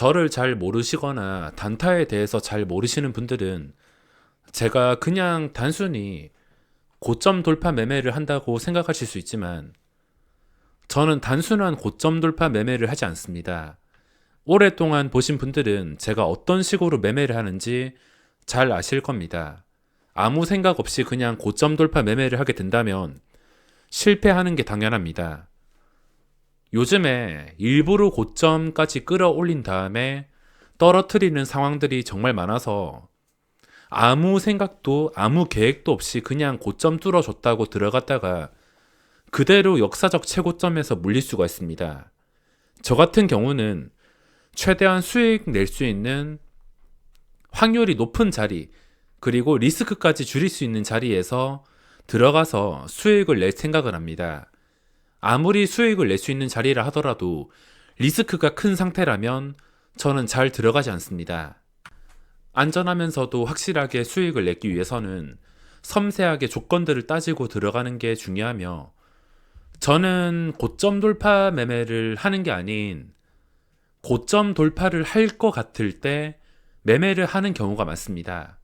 저를 잘 모르시거나 단타에 대해서 잘 모르시는 분들은 제가 그냥 단순히 고점 돌파 매매를 한다고 생각하실 수 있지만 저는 단순한 고점 돌파 매매를 하지 않습니다. 오랫동안 보신 분들은 제가 어떤 식으로 매매를 하는지 잘 아실 겁니다. 아무 생각 없이 그냥 고점 돌파 매매를 하게 된다면 실패하는 게 당연합니다. 요즘에 일부러 고점까지 끌어올린 다음에 떨어뜨리는 상황들이 정말 많아서 아무 생각도 아무 계획도 없이 그냥 고점 뚫어줬다고 들어갔다가 그대로 역사적 최고점에서 물릴 수가 있습니다. 저 같은 경우는 최대한 수익 낼 수 있는 확률이 높은 자리, 그리고 리스크까지 줄일 수 있는 자리에서 들어가서 수익을 낼 생각을 합니다. 아무리 수익을 낼 수 있는 자리라 하더라도 리스크가 큰 상태라면 저는 잘 들어가지 않습니다. 안전하면서도 확실하게 수익을 내기 위해서는 섬세하게 조건들을 따지고 들어가는 게 중요하며 저는 고점 돌파 매매를 하는 게 아닌 고점 돌파를 할 것 같을 때 매매를 하는 경우가 많습니다.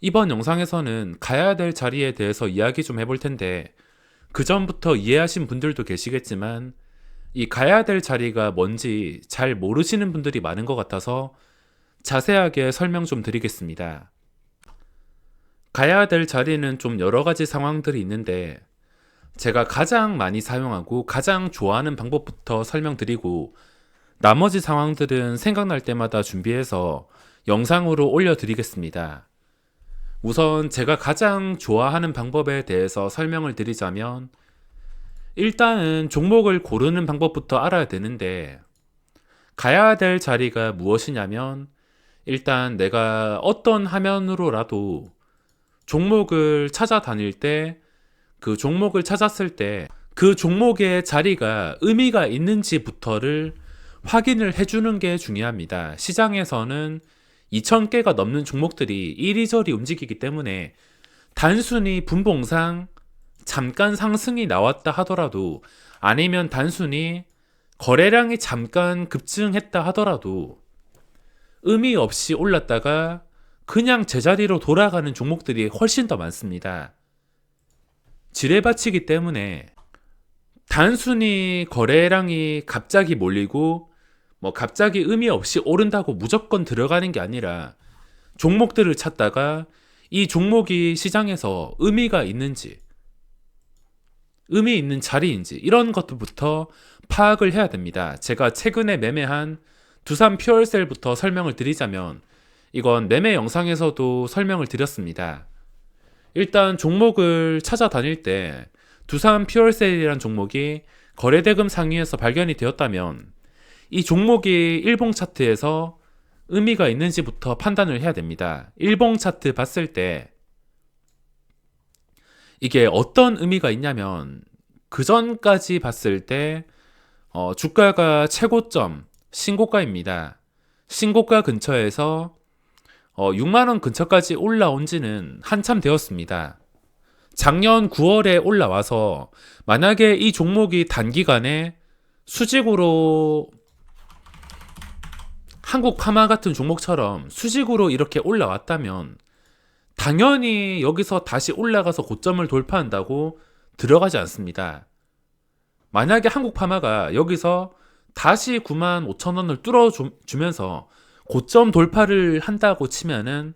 이번 영상에서는 가야 될 자리에 대해서 이야기 좀 해볼 텐데 그 전부터 이해하신 분들도 계시겠지만 이 가야 될 자리가 뭔지 잘 모르시는 분들이 많은 것 같아서 자세하게 설명 좀 드리겠습니다. 가야 될 자리는 좀 여러 가지 상황들이 있는데 제가 가장 많이 사용하고 가장 좋아하는 방법부터 설명드리고 나머지 상황들은 생각날 때마다 준비해서 영상으로 올려드리겠습니다. 우선 제가 가장 좋아하는 방법에 대해서 설명을 드리자면 일단은 종목을 고르는 방법부터 알아야 되는데 가야 될 자리가 무엇이냐면 일단 내가 어떤 화면으로라도 종목을 찾아다닐 때 그 종목을 찾았을 때 그 종목의 자리가 의미가 있는지부터를 확인을 해주는 게 중요합니다. 시장에서는 2,000개가 넘는 종목들이 이리저리 움직이기 때문에 단순히 분봉상 잠깐 상승이 나왔다 하더라도 아니면 단순히 거래량이 잠깐 급증했다 하더라도 의미 없이 올랐다가 그냥 제자리로 돌아가는 종목들이 훨씬 더 많습니다. 지뢰밭이기 때문에 단순히 거래량이 갑자기 몰리고 뭐 갑자기 의미 없이 오른다고 무조건 들어가는 게 아니라 종목들을 찾다가 이 종목이 시장에서 의미가 있는지 의미 있는 자리인지 이런 것들부터 파악을 해야 됩니다. 제가 최근에 매매한 두산 퓨얼셀부터 설명을 드리자면 이건 매매 영상에서도 설명을 드렸습니다. 일단 종목을 찾아다닐 때 두산 퓨얼셀이란 종목이 거래대금 상위에서 발견이 되었다면 이 종목이 일봉 차트에서 의미가 있는지부터 판단을 해야 됩니다. 일봉 차트 봤을 때 이게 어떤 의미가 있냐면 그 전까지 봤을 때 어, 주가가 최고점 신고가입니다. 신고가 근처에서 어, 6만 원 근처까지 올라온 지는 한참 되었습니다. 작년 9월에 올라와서 만약에 이 종목이 단기간에 수직으로 한국 파마 같은 종목처럼 수직으로 이렇게 올라왔다면 당연히 여기서 다시 올라가서 고점을 돌파한다고 들어가지 않습니다. 만약에 한국 파마가 여기서 다시 9만 5천 원을 뚫어주면서 고점 돌파를 한다고 치면은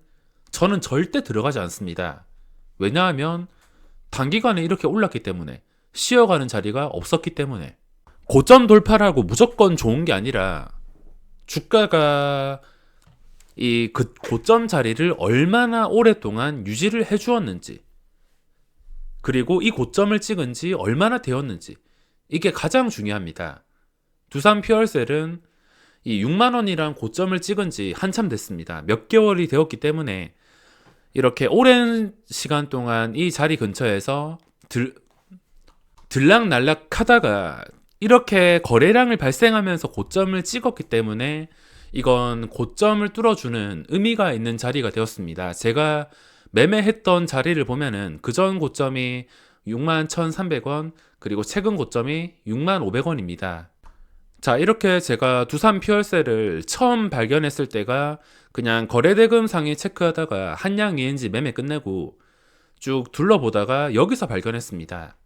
저는 절대 들어가지 않습니다. 왜냐하면 단기간에 이렇게 올랐기 때문에 쉬어가는 자리가 없었기 때문에 고점 돌파라고 무조건 좋은 게 아니라 주가가 이 그 고점 자리를 얼마나 오랫동안 유지를 해 주었는지 그리고 이 고점을 찍은 지 얼마나 되었는지 이게 가장 중요합니다. 두산 퓨얼셀은 이 6만 원이란 고점을 찍은 지 한참 됐습니다. 몇 개월이 되었기 때문에 이렇게 오랜 시간 동안 이 자리 근처에서 들, 들락날락 하다가 이렇게 거래량을 발생하면서 고점을 찍었기 때문에 이건 고점을 뚫어주는 의미가 있는 자리가 되었습니다. 제가 매매했던 자리를 보면은 그전 고점이 61,300원, 그리고 최근 고점이 65,000원입니다. 자, 이렇게 제가 두산 퓨얼셀을 처음 발견했을 때가 그냥 거래대금 상위 체크하다가 한양 ENG 매매 끝내고 쭉 둘러보다가 여기서 발견했습니다.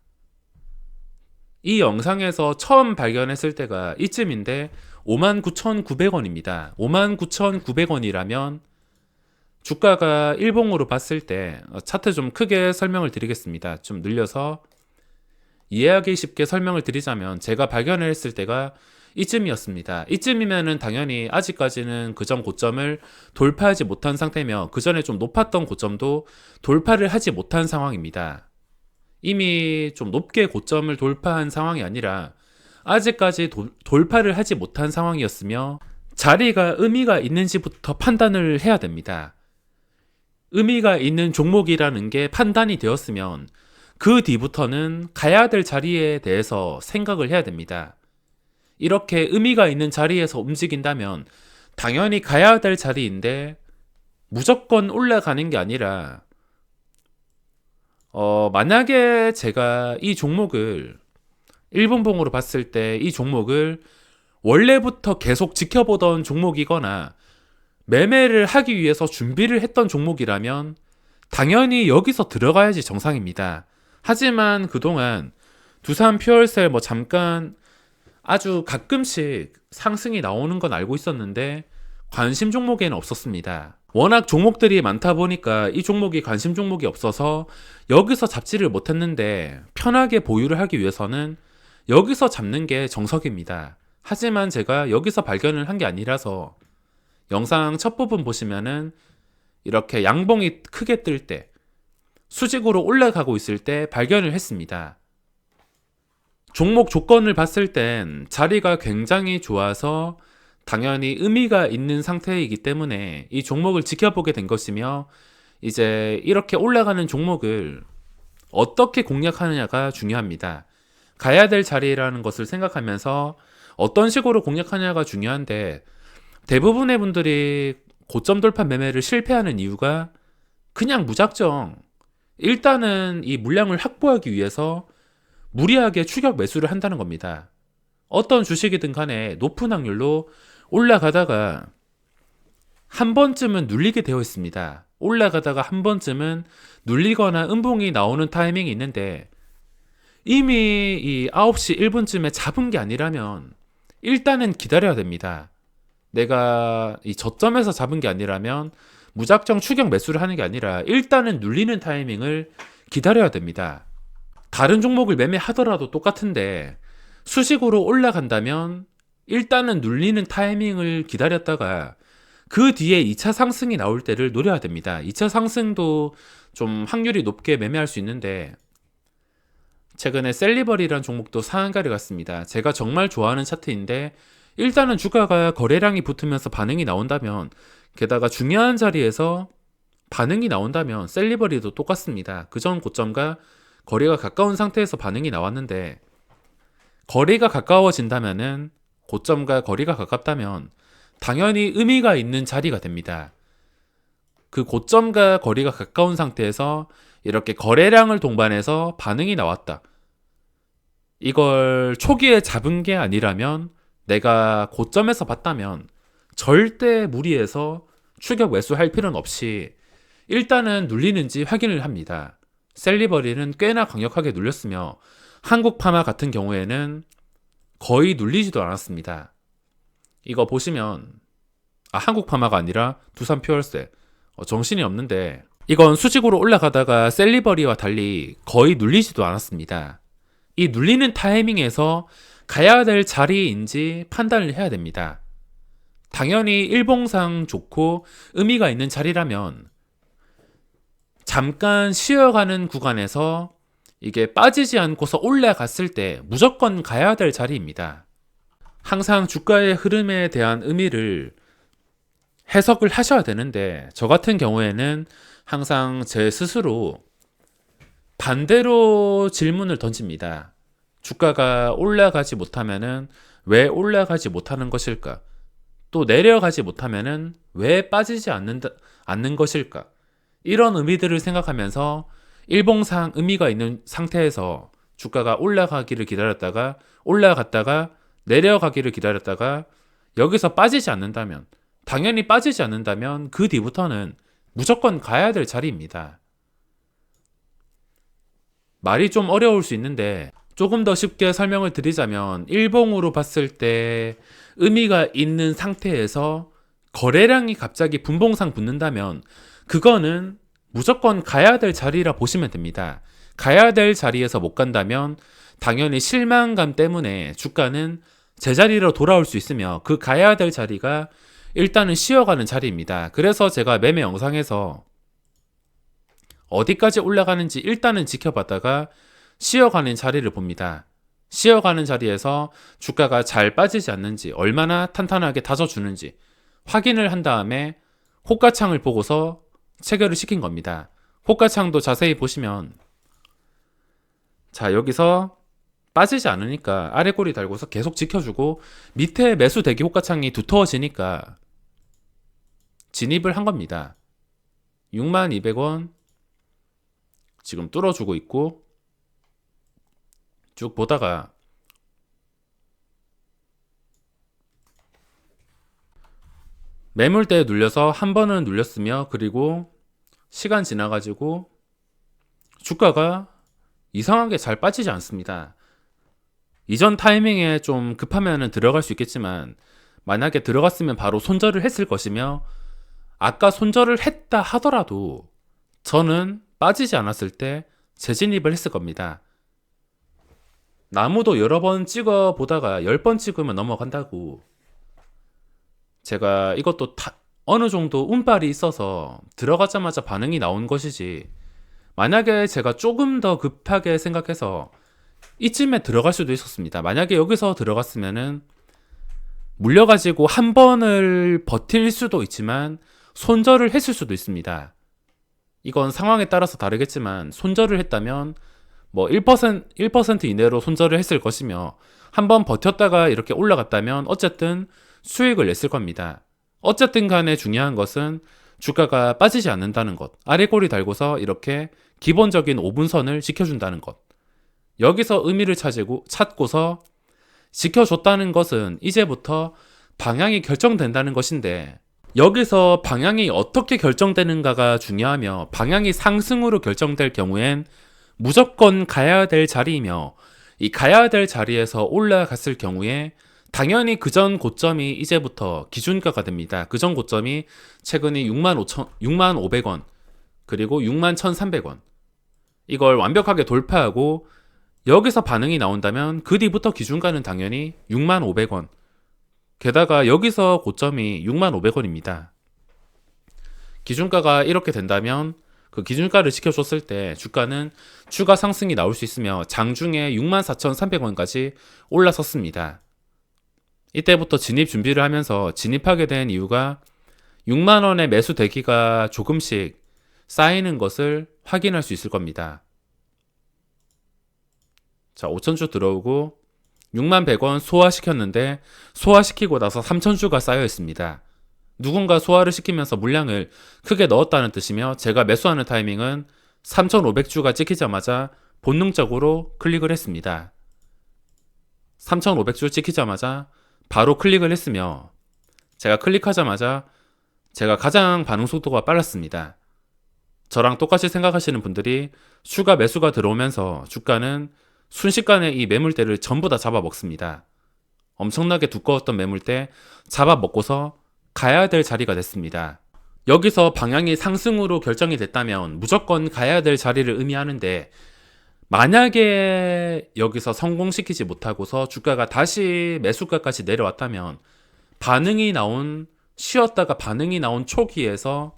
이 영상에서 처음 발견했을 때가 이쯤인데 59,900원입니다. 59,900원이라면 주가가 일봉으로 봤을 때 어, 차트 좀 크게 설명을 드리겠습니다. 좀 늘려서 이해하기 쉽게 설명을 드리자면 제가 발견을 했을 때가 이쯤이었습니다. 이쯤이면은 당연히 아직까지는 그전 고점을 돌파하지 못한 상태며 그 전에 좀 높았던 고점도 돌파를 하지 못한 상황입니다. 이미 좀 높게 고점을 돌파한 상황이 아니라 아직까지 도, 돌파를 하지 못한 상황이었으며 자리가 의미가 있는지부터 판단을 해야 됩니다. 의미가 있는 종목이라는 게 판단이 되었으면 그 뒤부터는 가야 될 자리에 대해서 생각을 해야 됩니다. 이렇게 의미가 있는 자리에서 움직인다면 당연히 가야 될 자리인데 무조건 올라가는 게 아니라 어, 만약에 제가 이 종목을 일본봉으로 봤을 때 이 종목을 원래부터 계속 지켜보던 종목이거나 매매를 하기 위해서 준비를 했던 종목이라면 당연히 여기서 들어가야지 정상입니다. 하지만 그동안 두산 퓨얼셀 뭐 잠깐 아주 가끔씩 상승이 나오는 건 알고 있었는데 관심 종목에는 없었습니다. 워낙 종목들이 많다 보니까 이 종목이 관심 종목이 없어서 여기서 잡지를 못했는데 편하게 보유를 하기 위해서는 여기서 잡는 게 정석입니다. 하지만 제가 여기서 발견을 한 게 아니라서 영상 첫 부분 보시면은 이렇게 양봉이 크게 뜰 때 수직으로 올라가고 있을 때 발견을 했습니다. 종목 조건을 봤을 땐 자리가 굉장히 좋아서 당연히 의미가 있는 상태이기 때문에 이 종목을 지켜보게 된 것이며 이제 이렇게 올라가는 종목을 어떻게 공략하느냐가 중요합니다. 가야 될 자리라는 것을 생각하면서 어떤 식으로 공략하냐가 중요한데 대부분의 분들이 고점 돌파 매매를 실패하는 이유가 그냥 무작정 일단은 이 물량을 확보하기 위해서 무리하게 추격 매수를 한다는 겁니다. 어떤 주식이든 간에 높은 확률로 올라가다가 한 번쯤은 눌리게 되어 있습니다. 올라가다가 한 번쯤은 눌리거나 음봉이 나오는 타이밍이 있는데 이미 이 9시 1분쯤에 잡은 게 아니라면 일단은 기다려야 됩니다. 내가 이 저점에서 잡은 게 아니라면 무작정 추격 매수를 하는 게 아니라 일단은 눌리는 타이밍을 기다려야 됩니다. 다른 종목을 매매하더라도 똑같은데 수식으로 올라간다면 일단은 눌리는 타이밍을 기다렸다가 그 뒤에 2차 상승이 나올 때를 노려야 됩니다. 2차 상승도 좀 확률이 높게 매매할 수 있는데 최근에 셀리버리라는 종목도 상한가를 갔습니다. 제가 정말 좋아하는 차트인데 일단은 주가가 거래량이 붙으면서 반응이 나온다면 게다가 중요한 자리에서 반응이 나온다면 셀리버리도 똑같습니다. 그 전 고점과 거리가 가까운 상태에서 반응이 나왔는데 거리가 가까워진다면은 고점과 거리가 가깝다면 당연히 의미가 있는 자리가 됩니다. 그 고점과 거리가 가까운 상태에서 이렇게 거래량을 동반해서 반응이 나왔다. 이걸 초기에 잡은 게 아니라면 내가 고점에서 봤다면 절대 무리해서 추격 매수할 필요는 없이 일단은 눌리는지 확인을 합니다. 셀리버리는 꽤나 강력하게 눌렸으며 한국 파마 같은 경우에는 거의 눌리지도 않았습니다. 이거 보시면 아 한국 파마가 아니라 두산 퓨얼세 어, 정신이 없는데 이건 수직으로 올라가다가 셀리버리와 달리 거의 눌리지도 않았습니다. 이 눌리는 타이밍에서 가야 될 자리인지 판단을 해야 됩니다. 당연히 일봉상 좋고 의미가 있는 자리라면 잠깐 쉬어가는 구간에서 이게 빠지지 않고서 올라갔을 때 무조건 가야 될 자리입니다. 항상 주가의 흐름에 대한 의미를 해석을 하셔야 되는데 저 같은 경우에는 항상 제 스스로 반대로 질문을 던집니다. 주가가 올라가지 못하면은 왜 올라가지 못하는 것일까? 또 내려가지 못하면은 왜 빠지지 않는다, 않는 것일까? 이런 의미들을 생각하면서 일봉상 의미가 있는 상태에서 주가가 올라가기를 기다렸다가 올라갔다가 내려가기를 기다렸다가 여기서 빠지지 않는다면 당연히 빠지지 않는다면 그 뒤부터는 무조건 가야 될 자리입니다. 말이 좀 어려울 수 있는데 조금 더 쉽게 설명을 드리자면 일봉으로 봤을 때 의미가 있는 상태에서 거래량이 갑자기 분봉상 붙는다면 그거는 무조건 가야 될 자리라 보시면 됩니다. 가야 될 자리에서 못 간다면 당연히 실망감 때문에 주가는 제자리로 돌아올 수 있으며 그 가야 될 자리가 일단은 쉬어가는 자리입니다. 그래서 제가 매매 영상에서 어디까지 올라가는지 일단은 지켜봤다가 쉬어가는 자리를 봅니다. 쉬어가는 자리에서 주가가 잘 빠지지 않는지, 얼마나 탄탄하게 다져주는지 확인을 한 다음에 호가창을 보고서 체결을 시킨 겁니다. 호가창도 자세히 보시면 자, 여기서 빠지지 않으니까 아래 꼬리 달고서 계속 지켜주고 밑에 매수 대기 호가창이 두터워지니까 진입을 한 겁니다. 6200원 지금 뚫어주고 있고 쭉 보다가 매물대에 눌려서 한 번은 눌렸으며 그리고 시간 지나가지고 주가가 이상하게 잘 빠지지 않습니다. 이전 타이밍에 좀 급하면 들어갈 수 있겠지만 만약에 들어갔으면 바로 손절을 했을 것이며 아까 손절을 했다 하더라도 저는 빠지지 않았을 때 재진입을 했을 겁니다. 나무도 여러 번 찍어 보다가 열번 찍으면 넘어간다고. 제가 이것도 다 어느 정도 운빨이 있어서 들어가자마자 반응이 나온 것이지. 만약에 제가 조금 더 급하게 생각해서 이쯤에 들어갈 수도 있었습니다. 만약에 여기서 들어갔으면은 물려가지고 한 번을 버틸 수도 있지만 손절을 했을 수도 있습니다. 이건 상황에 따라서 다르겠지만 손절을 했다면 뭐 1%, 1% 이내로 손절을 했을 것이며 한 번 버텼다가 이렇게 올라갔다면 어쨌든 수익을 냈을 겁니다. 어쨌든 간에 중요한 것은 주가가 빠지지 않는다는 것. 아래 꼬리 달고서 이렇게 기본적인 5분선을 지켜준다는 것. 여기서 의미를 찾고, 찾고서 지켜줬다는 것은 이제부터 방향이 결정된다는 것인데 여기서 방향이 어떻게 결정되는가가 중요하며 방향이 상승으로 결정될 경우엔 무조건 가야 될 자리이며 이 가야 될 자리에서 올라갔을 경우에 당연히 그 전 고점이 이제부터 기준가가 됩니다. 그 전 고점이 최근에 6만 5천, 6만 500원, 그리고 6만 1,300원. 이걸 완벽하게 돌파하고 여기서 반응이 나온다면 그 뒤부터 기준가는 당연히 6만 500원. 게다가 여기서 고점이 6만 500원입니다. 기준가가 이렇게 된다면 그 기준가를 지켜줬을 때 주가는 추가 상승이 나올 수 있으며 장중에 64,300원까지 올라섰습니다. 이때부터 진입 준비를 하면서 진입하게 된 이유가 6만 원의 매수 대기가 조금씩 쌓이는 것을 확인할 수 있을 겁니다. 자, 5천주 들어오고 6만 100원 소화시켰는데 소화시키고 나서 3천주가 쌓여 있습니다. 누군가 소화를 시키면서 물량을 크게 넣었다는 뜻이며 제가 매수하는 타이밍은 3,500주가 찍히자마자 본능적으로 클릭을 했습니다. 3,500주 찍히자마자 바로 클릭을 했으며 제가 클릭하자마자 제가 가장 반응 속도가 빨랐습니다. 저랑 똑같이 생각하시는 분들이 추가 매수가 들어오면서 주가는 순식간에 이 매물대를 전부 다 잡아먹습니다. 엄청나게 두꺼웠던 매물대 잡아먹고서 가야 될 자리가 됐습니다. 여기서 방향이 상승으로 결정이 됐다면 무조건 가야 될 자리를 의미하는데 만약에 여기서 성공시키지 못하고서 주가가 다시 매수가까지 내려왔다면 반응이 나온 쉬었다가 반응이 나온 초기에서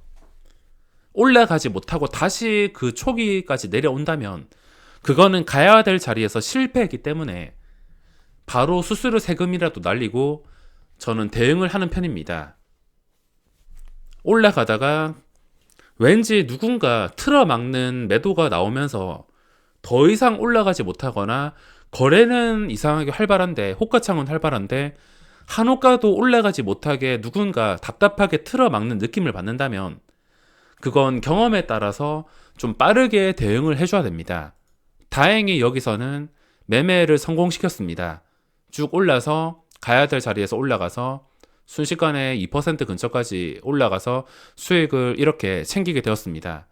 올라가지 못하고 다시 그 초기까지 내려온다면 그거는 가야 될 자리에서 실패했기 때문에 바로 수수료 세금이라도 날리고 저는 대응을 하는 편입니다. 올라가다가 왠지 누군가 틀어막는 매도가 나오면서 더 이상 올라가지 못하거나 거래는 이상하게 활발한데 호가창은 활발한데 한호가도 올라가지 못하게 누군가 답답하게 틀어막는 느낌을 받는다면 그건 경험에 따라서 좀 빠르게 대응을 해줘야 됩니다. 다행히 여기서는 매매를 성공시켰습니다. 쭉 올라서 가야 될 자리에서 올라가서 순식간에 2% 근처까지 올라가서 수익을 이렇게 챙기게 되었습니다.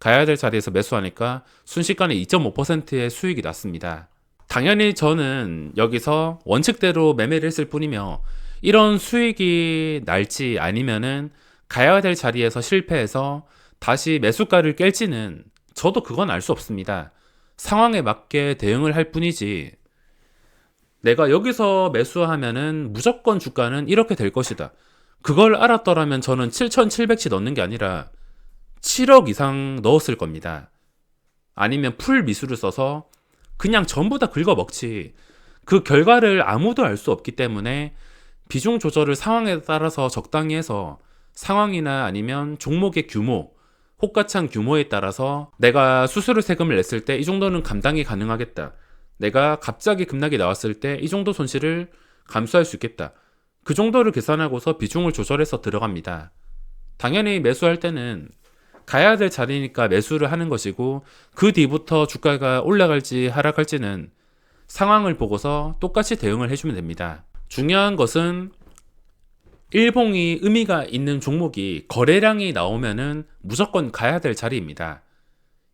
가야 될 자리에서 매수하니까 순식간에 2.5%의 수익이 났습니다. 당연히 저는 여기서 원칙대로 매매를 했을 뿐이며 이런 수익이 날지 아니면은 가야 될 자리에서 실패해서 다시 매수가를 깰지는 저도 그건 알 수 없습니다. 상황에 맞게 대응을 할 뿐이지 내가 여기서 매수하면은 무조건 주가는 이렇게 될 것이다. 그걸 알았더라면 저는 7,700치 넣는 게 아니라 7억 이상 넣었을 겁니다. 아니면 풀 미수를 써서 그냥 전부 다 긁어 먹지. 그 결과를 아무도 알 수 없기 때문에 비중 조절을 상황에 따라서 적당히 해서 상황이나 아니면 종목의 규모, 호가창 규모에 따라서 내가 수수료 세금을 냈을 때 이 정도는 감당이 가능하겠다. 내가 갑자기 급락이 나왔을 때 이 정도 손실을 감수할 수 있겠다. 그 정도를 계산하고서 비중을 조절해서 들어갑니다. 당연히 매수할 때는 가야 될 자리니까 매수를 하는 것이고 그 뒤부터 주가가 올라갈지 하락할지는 상황을 보고서 똑같이 대응을 해주면 됩니다. 중요한 것은 일봉이 의미가 있는 종목이 거래량이 나오면은 무조건 가야 될 자리입니다.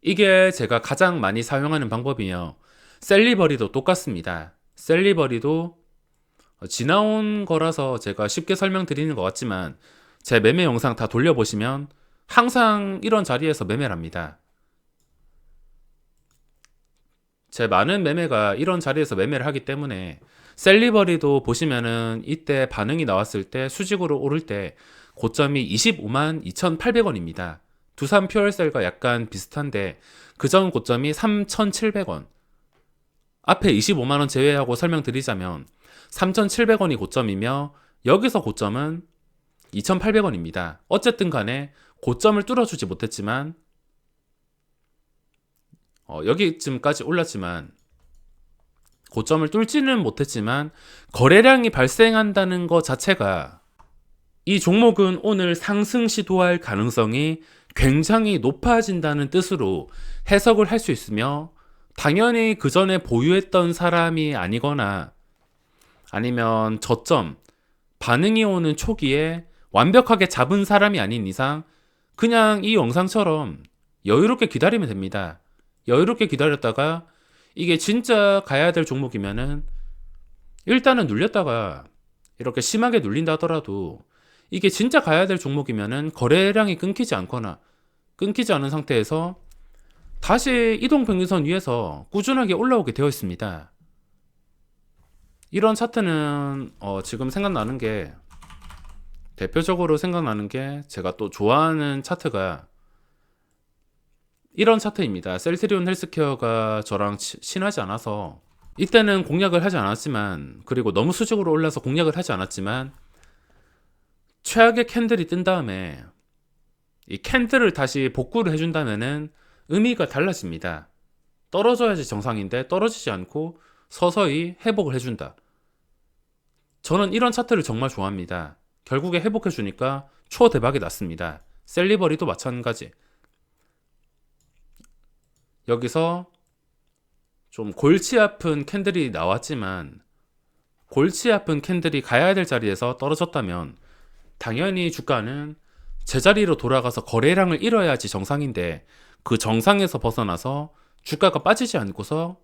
이게 제가 가장 많이 사용하는 방법이며 셀리버리도 똑같습니다. 셀리버리도 지나온 거라서 제가 쉽게 설명드리는 것 같지만 제 매매 영상 다 돌려보시면 항상 이런 자리에서 매매를 합니다. 제 많은 매매가 이런 자리에서 매매를 하기 때문에 셀리버리도 보시면은 이때 반응이 나왔을 때 수직으로 오를 때 고점이 25만 2,800원입니다. 두산 퓨얼셀과 약간 비슷한데 그 전 고점이 3,700원. 앞에 25만 원 제외하고 설명드리자면 3,700원이 고점이며 여기서 고점은 2,800원입니다. 어쨌든 간에 고점을 뚫어주지 못했지만 어, 여기쯤까지 올랐지만 고점을 뚫지는 못했지만 거래량이 발생한다는 것 자체가 이 종목은 오늘 상승 시도할 가능성이 굉장히 높아진다는 뜻으로 해석을 할 수 있으며 당연히 그 전에 보유했던 사람이 아니거나 아니면 저점 반응이 오는 초기에 완벽하게 잡은 사람이 아닌 이상 그냥 이 영상처럼 여유롭게 기다리면 됩니다. 여유롭게 기다렸다가 이게 진짜 가야 될 종목이면은 일단은 눌렸다가 이렇게 심하게 눌린다 하더라도 이게 진짜 가야 될 종목이면은 거래량이 끊기지 않거나 끊기지 않은 상태에서 다시 이동 평균선 위에서 꾸준하게 올라오게 되어 있습니다. 이런 차트는 어 지금 생각나는 게 대표적으로 생각나는 게 제가 또 좋아하는 차트가 이런 차트입니다. 셀트리온 헬스케어가 저랑 치, 친하지 않아서 이때는 공략을 하지 않았지만 그리고 너무 수직으로 올라서 공략을 하지 않았지만 최악의 캔들이 뜬 다음에 이 캔들을 다시 복구를 해준다면은 의미가 달라집니다. 떨어져야지 정상인데 떨어지지 않고 서서히 회복을 해준다. 저는 이런 차트를 정말 좋아합니다. 결국에 회복해주니까 초대박이 났습니다. 셀리버리도 마찬가지. 여기서 좀 골치 아픈 캔들이 나왔지만 골치 아픈 캔들이 가야 될 자리에서 떨어졌다면 당연히 주가는 제자리로 돌아가서 거래량을 잃어야지 정상인데 그 정상에서 벗어나서 주가가 빠지지 않고서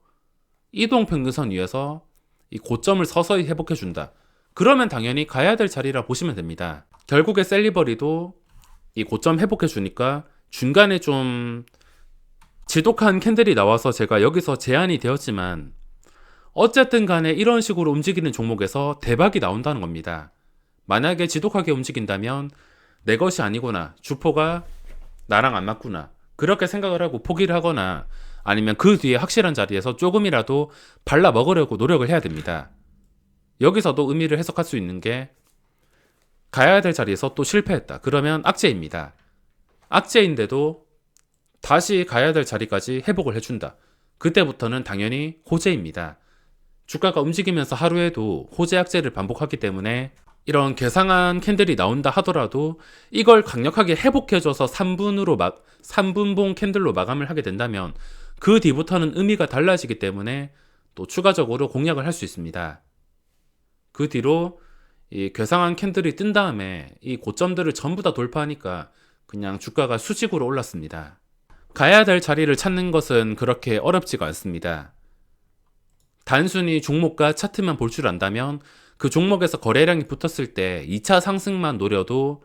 이동 평균선 위에서 이 고점을 서서히 회복해 준다. 그러면 당연히 가야 될 자리라 보시면 됩니다. 결국에 셀리버리도 이 고점 회복해 주니까 중간에 좀 지독한 캔들이 나와서 제가 여기서 제한이 되었지만 어쨌든 간에 이런 식으로 움직이는 종목에서 대박이 나온다는 겁니다. 만약에 지독하게 움직인다면 내 것이 아니구나. 주포가 나랑 안 맞구나. 그렇게 생각을 하고 포기를 하거나 아니면 그 뒤에 확실한 자리에서 조금이라도 발라 먹으려고 노력을 해야 됩니다. 여기서도 의미를 해석할 수 있는 게 가야 될 자리에서 또 실패했다. 그러면 악재입니다. 악재인데도 다시 가야 될 자리까지 회복을 해준다. 그때부터는 당연히 호재입니다. 주가가 움직이면서 하루에도 호재 악재를 반복하기 때문에 이런 괴상한 캔들이 나온다 하더라도 이걸 강력하게 회복해줘서 3분으로 막 3분봉 캔들로 마감을 하게 된다면 그 뒤부터는 의미가 달라지기 때문에 또 추가적으로 공략을 할 수 있습니다. 그 뒤로 이 괴상한 캔들이 뜬 다음에 이 고점들을 전부 다 돌파하니까 그냥 주가가 수직으로 올랐습니다. 가야 될 자리를 찾는 것은 그렇게 어렵지가 않습니다. 단순히 종목과 차트만 볼 줄 안다면 그 종목에서 거래량이 붙었을 때 2차 상승만 노려도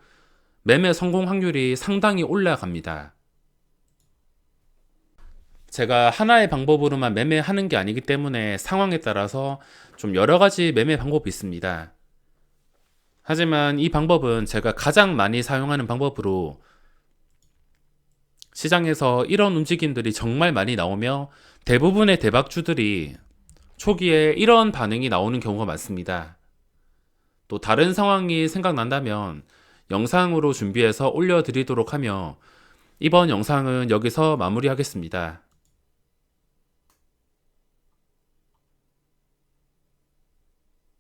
매매 성공 확률이 상당히 올라갑니다. 제가 하나의 방법으로만 매매하는 게 아니기 때문에 상황에 따라서 좀 여러 가지 매매 방법이 있습니다. 하지만 이 방법은 제가 가장 많이 사용하는 방법으로 시장에서 이런 움직임들이 정말 많이 나오며 대부분의 대박주들이 초기에 이런 반응이 나오는 경우가 많습니다. 또 다른 상황이 생각난다면 영상으로 준비해서 올려드리도록 하며 이번 영상은 여기서 마무리하겠습니다.